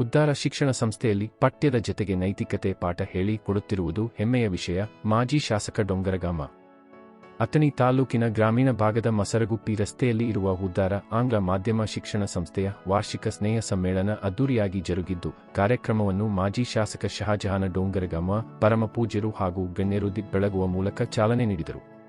ಹುದ್ದಾರ ಶಿಕ್ಷಣ ಸಂಸ್ಥೆಯಲ್ಲಿ ಪಠ್ಯದ ಜತೆಗೆ ನೈತಿಕತೆ ಪಾಠ ಹೇಳಿ ಕೊಡುತ್ತಿರುವುದು ಹೆಮ್ಮೆಯ ವಿಷಯ. ಮಾಜಿ ಶಾಸಕ ಡೊಂಗರಗಾಮ. ಅಥಣಿ ತಾಲೂಕಿನ ಗ್ರಾಮೀಣ ಭಾಗದ ಮಸರಗುಪ್ಪಿ ರಸ್ತೆಯಲ್ಲಿ ಇರುವ ಉದ್ದಾರ ಆಂಗ್ಲ ಮಾಧ್ಯಮ ಶಿಕ್ಷಣ ಸಂಸ್ಥೆಯ ವಾರ್ಷಿಕ ಸ್ನೇಹ ಸಮ್ಮೇಳನ ಅದ್ದೂರಿಯಾಗಿ ಜರುಗಿದ್ದು, ಕಾರ್ಯಕ್ರಮವನ್ನು ಮಾಜಿ ಶಾಸಕ ಶಹಜಹಾನ ಡೋಂಗರಗಾಮ, ಪರಮಪೂಜ್ಯರು ಹಾಗೂ ಗಣ್ಯರು ಬೆಳಗುವ ಮೂಲಕ ಚಾಲನೆ ನೀಡಿದರು.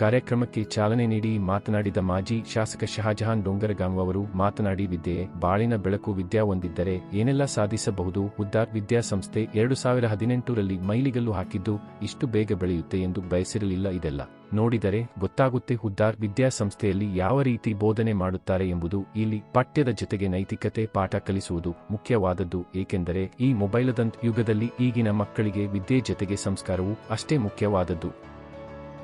ಕಾರ್ಯಕ್ರಮಕ್ಕೆ ಚಾಲನೆ ನೀಡಿ ಮಾತನಾಡಿದ ಮಾಜಿ ಶಾಸಕ ಶಹಜಹಾನ್ ಡೊಂಗರಗಾಂವ್ ಅವರು, ಮಾತನಾಡಿ ವಿದ್ಯೆ, ಬಾಳಿನ ಬೆಳಕು ವಿದ್ಯಾ ಹೊಂದಿದ್ದರೆ ಏನೆಲ್ಲ ಸಾಧಿಸಬಹುದು? ಉದ್ದಾರ್ ವಿದ್ಯಾಸಂಸ್ಥೆ ಎರಡು ಸಾವಿರ ಹದಿನೆಂಟರಲ್ಲಿ ಮೈಲಿಗಲ್ಲು ಹಾಕಿದ್ದು ಇಷ್ಟು ಬೇಗ ಬೆಳೆಯುತ್ತೆ ಎಂದು ಬಯಸಿರಲಿಲ್ಲ ಇದೆಲ್ಲ. ನೋಡಿದರೆ ಗೊತ್ತಾಗುತ್ತೆ ಹುದ್ದಾರ್ ವಿದ್ಯಾಸಂಸ್ಥೆಯಲ್ಲಿ ಯಾವ ರೀತಿ ಬೋಧನೆ ಮಾಡುತ್ತಾರೆ ಎಂಬುದು, ಇಲ್ಲಿ ಪಠ್ಯದ ಜೊತೆಗೆ ನೈತಿಕತೆ ಪಾಠ ಕಲಿಸುವುದು ಮುಖ್ಯವಾದದ್ದು, ಏಕೆಂದರೆ ಈ ಮೊಬೈಲದಂತ ಯುಗದಲ್ಲಿ ಈಗಿನ ಮಕ್ಕಳಿಗೆ ವಿದ್ಯೆ ಜೊತೆಗೆ ಸಂಸ್ಕಾರವು ಅಷ್ಟೇ ಮುಖ್ಯವಾದದ್ದು.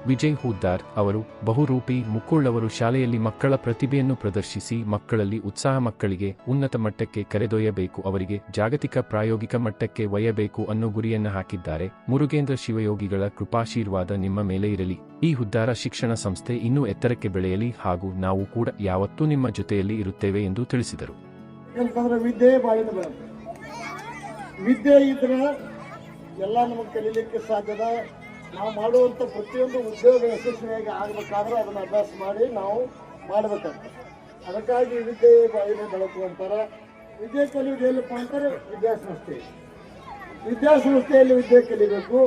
ವಿಜಯ್ ಹುದ್ದಾರ್ ಅವರು ಬಹುರೂಪಿ ಮುಕ್ಕುಳ್ಳವರು ಶಾಲೆಯಲ್ಲಿ ಮಕ್ಕಳ ಪ್ರತಿಭೆಯನ್ನು ಪ್ರದರ್ಶಿಸಿ ಮಕ್ಕಳಲ್ಲಿ ಉತ್ಸಾಹ ಮಕ್ಕಳಿಗೆ ಉನ್ನತ ಮಟ್ಟಕ್ಕೆ ಕರೆದೊಯ್ಯಬೇಕು, ಅವರಿಗೆ ಜಾಗತಿಕ ಪ್ರಾಯೋಗಿಕ ಮಟ್ಟಕ್ಕೆ ಒಯ್ಯಬೇಕು ಅನ್ನೋ ಗುರಿಯನ್ನು ಹಾಕಿದ್ದಾರೆ. ಮುರುಗೇಂದ್ರ ಶಿವಯೋಗಿಗಳ ಕೃಪಾಶೀರ್ವಾದ ನಿಮ್ಮ ಮೇಲೆ ಇರಲಿ. ಈ ಹುದ್ದಾರ ಶಿಕ್ಷಣ ಸಂಸ್ಥೆ ಇನ್ನೂ ಎತ್ತರಕ್ಕೆ ಬೆಳೆಯಲಿ ಹಾಗೂ ನಾವು ಕೂಡ ಯಾವತ್ತೂ ನಿಮ್ಮ ಜೊತೆಯಲ್ಲಿ ಇರುತ್ತೇವೆ ಎಂದು ತಿಳಿಸಿದರು. ವಿದ್ಯೆ ಇದ್ರೆ ಎಲ್ಲ ನಮಗೆ ಕಲೀಲಿಕ್ಕೆ ಸಾಧ್ಯದ ನಾವು ಮಾಡುವಂಥ ಪ್ರತಿಯೊಂದು ಉದ್ಯೋಗ ಯಶಸ್ವಿಯಾಗಿ ಆಗಬೇಕಾದ್ರೆ ಅದನ್ನು ಅಭ್ಯಾಸ ಮಾಡಿ ನಾವು ಮಾಡಬೇಕಾಗ್ತದೆ. ಅದಕ್ಕಾಗಿ ವಿದ್ಯೆ ಬಾಯಿನ ಬೆಳಕು ಅಂತಾರೆ. ವಿದ್ಯೆ ಕಲಿಯೋದು ಏನಪ್ಪ ಅಂತಾರೆ? ವಿದ್ಯಾಸಂಸ್ಥೆ. ವಿದ್ಯಾಸಂಸ್ಥೆಯಲ್ಲಿ ವಿದ್ಯೆ ಕಲಿಬೇಕು.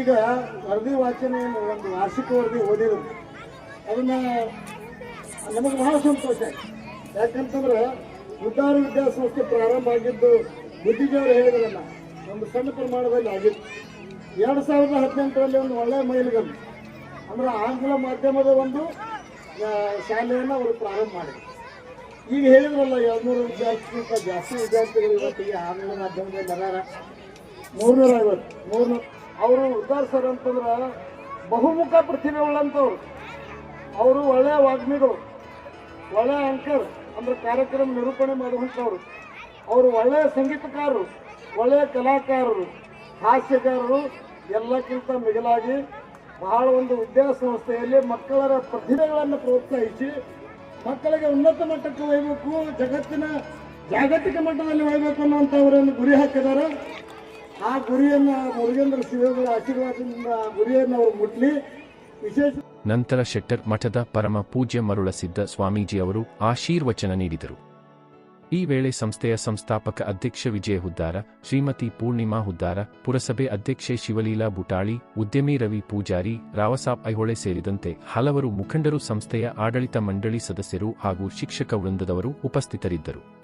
ಈಗ ವರದಿ ವಾಚನ ಒಂದು ವಾರ್ಷಿಕ ವರದಿ ಓದಿರೋದು ಅದನ್ನ ನಮಗೆ ಬಹಳ ಸಂತೋಷ ಯಾಕಂತಂದ್ರೆ ಉದ್ದಾರ ವಿದ್ಯಾಸಂಸ್ಥೆ ಪ್ರಾರಂಭ ಆಗಿದ್ದು ಬುದ್ಧಿಜೀವರು ಹೇಳಿದ್ರಲ್ಲ, ಒಂದು ಸಣ್ಣ ಪ್ರಮಾಣದಲ್ಲಿ ಆಗಿತ್ತು. ಎರಡು ಸಾವಿರದ ಹದಿನೆಂಟರಲ್ಲಿ ಒಂದು ಒಳ್ಳೆಯ ಮೈಲಿಗಲ್ಲು. ಅಂದ್ರೆ ಆಂಗ್ಲ ಮಾಧ್ಯಮದ ಒಂದು ಶಾಲೆಯನ್ನು ಅವರು ಪ್ರಾರಂಭ ಮಾಡಿದ್ರು. ಈಗ ಹೇಳಿದ್ರಲ್ಲ, ಎರಡ್ನೂರು ವಿದ್ಯಾರ್ಥಿಗಿಂತ ಜಾಸ್ತಿ ವಿದ್ಯಾರ್ಥಿಗಳು ಇವತ್ತಿಗೆ ಆಂಗ್ಲ ಮಾಧ್ಯಮದಲ್ಲಿ ಅದಾರ ಮೂರ್ನೂರ ಐವತ್ತು ಮೂರ್ನೂರು ಅವರು ಸರ್ ಅಂತಂದ್ರೆ ಬಹುಮುಖ ಪ್ರತಿಭೆ ಉಳ್ಳಂಥವ್ರು ಅವರು ಒಳ್ಳೆಯ ವಾಗ್ಮಿಗಳು ಒಳ್ಳೆಯ ಆಂಕರ್, ಅಂದ್ರೆ ಕಾರ್ಯಕ್ರಮ ನಿರೂಪಣೆ ಮಾಡುವಂಥವ್ರು. ಅವರು ಒಳ್ಳೆಯ ಸಂಗೀತಕಾರರು ಒಳ್ಳೆಯ ಕಲಾಕಾರರು. ಹಾಸ್ಯಕಾರರು ಎಲ್ಲಕ್ಕಿಂತ ಮಿಗಿಲಾಗಿ ಬಹಳ ಒಂದು ವಿದ್ಯಾಸಂಸ್ಥೆಯಲ್ಲಿ ಮಕ್ಕಳ ಪ್ರತಿಭೆಗಳನ್ನು ಪ್ರೋತ್ಸಾಹಿಸಿ ಮಕ್ಕಳಿಗೆ ಉನ್ನತ ಮಟ್ಟಕ್ಕೆ ಒಯ್ಯಬೇಕು ಜಗತ್ತಿನ ಜಾಗತಿಕ ಮಟ್ಟದಲ್ಲಿ ಒಯ್ಯಬೇಕು ಅನ್ನುವಂಥವರನ್ನು ಗುರಿ ಹಾಕಿದ್ದಾರೆ. ಆ ಗುರಿಯನ್ನು ಮುರುಗೇಂದ್ರ ಶಿವಗಳ ಆಶೀರ್ವಾದದಿಂದ ಆ ಗುರಿಯನ್ನು ಅವರು ಮುಟ್ಲಿ. ವಿಶೇಷ ನಂತರ ಶೆಟ್ಟರ್ ಮಠದ ಪರಮ ಪೂಜ್ಯ ಮರುಳಸಿದ್ದ ಸ್ವಾಮೀಜಿ ಅವರು ಆಶೀರ್ವಚನ ನೀಡಿದರು. ಈ ವೇಳೆ ಸಂಸ್ಥೆಯ ಸಂಸ್ಥಾಪಕ ಅಧ್ಯಕ್ಷ ವಿಜಯ ಹುದ್ದಾರ, ಶ್ರೀಮತಿ ಪೂರ್ಣಿಮಾ ಹುದ್ದಾರ, ಪುರಸಭೆ ಅಧ್ಯಕ್ಷೆ ಶಿವಲೀಲಾ ಬುಟಾಳಿ, ಉದ್ಯಮಿ ರವಿ ಪೂಜಾರಿ, ರಾವಸಾಬ್ ಐಹೊಳೆ ಸೇರಿದಂತೆ ಹಲವರು ಮುಖಂಡರು ಸಂಸ್ಥೆಯ ಆಡಳಿತ ಮಂಡಳಿ ಸದಸ್ಯರು ಹಾಗೂ ಶಿಕ್ಷಕ ವೃಂದದವರು ಉಪಸ್ಥಿತರಿದ್ದರು.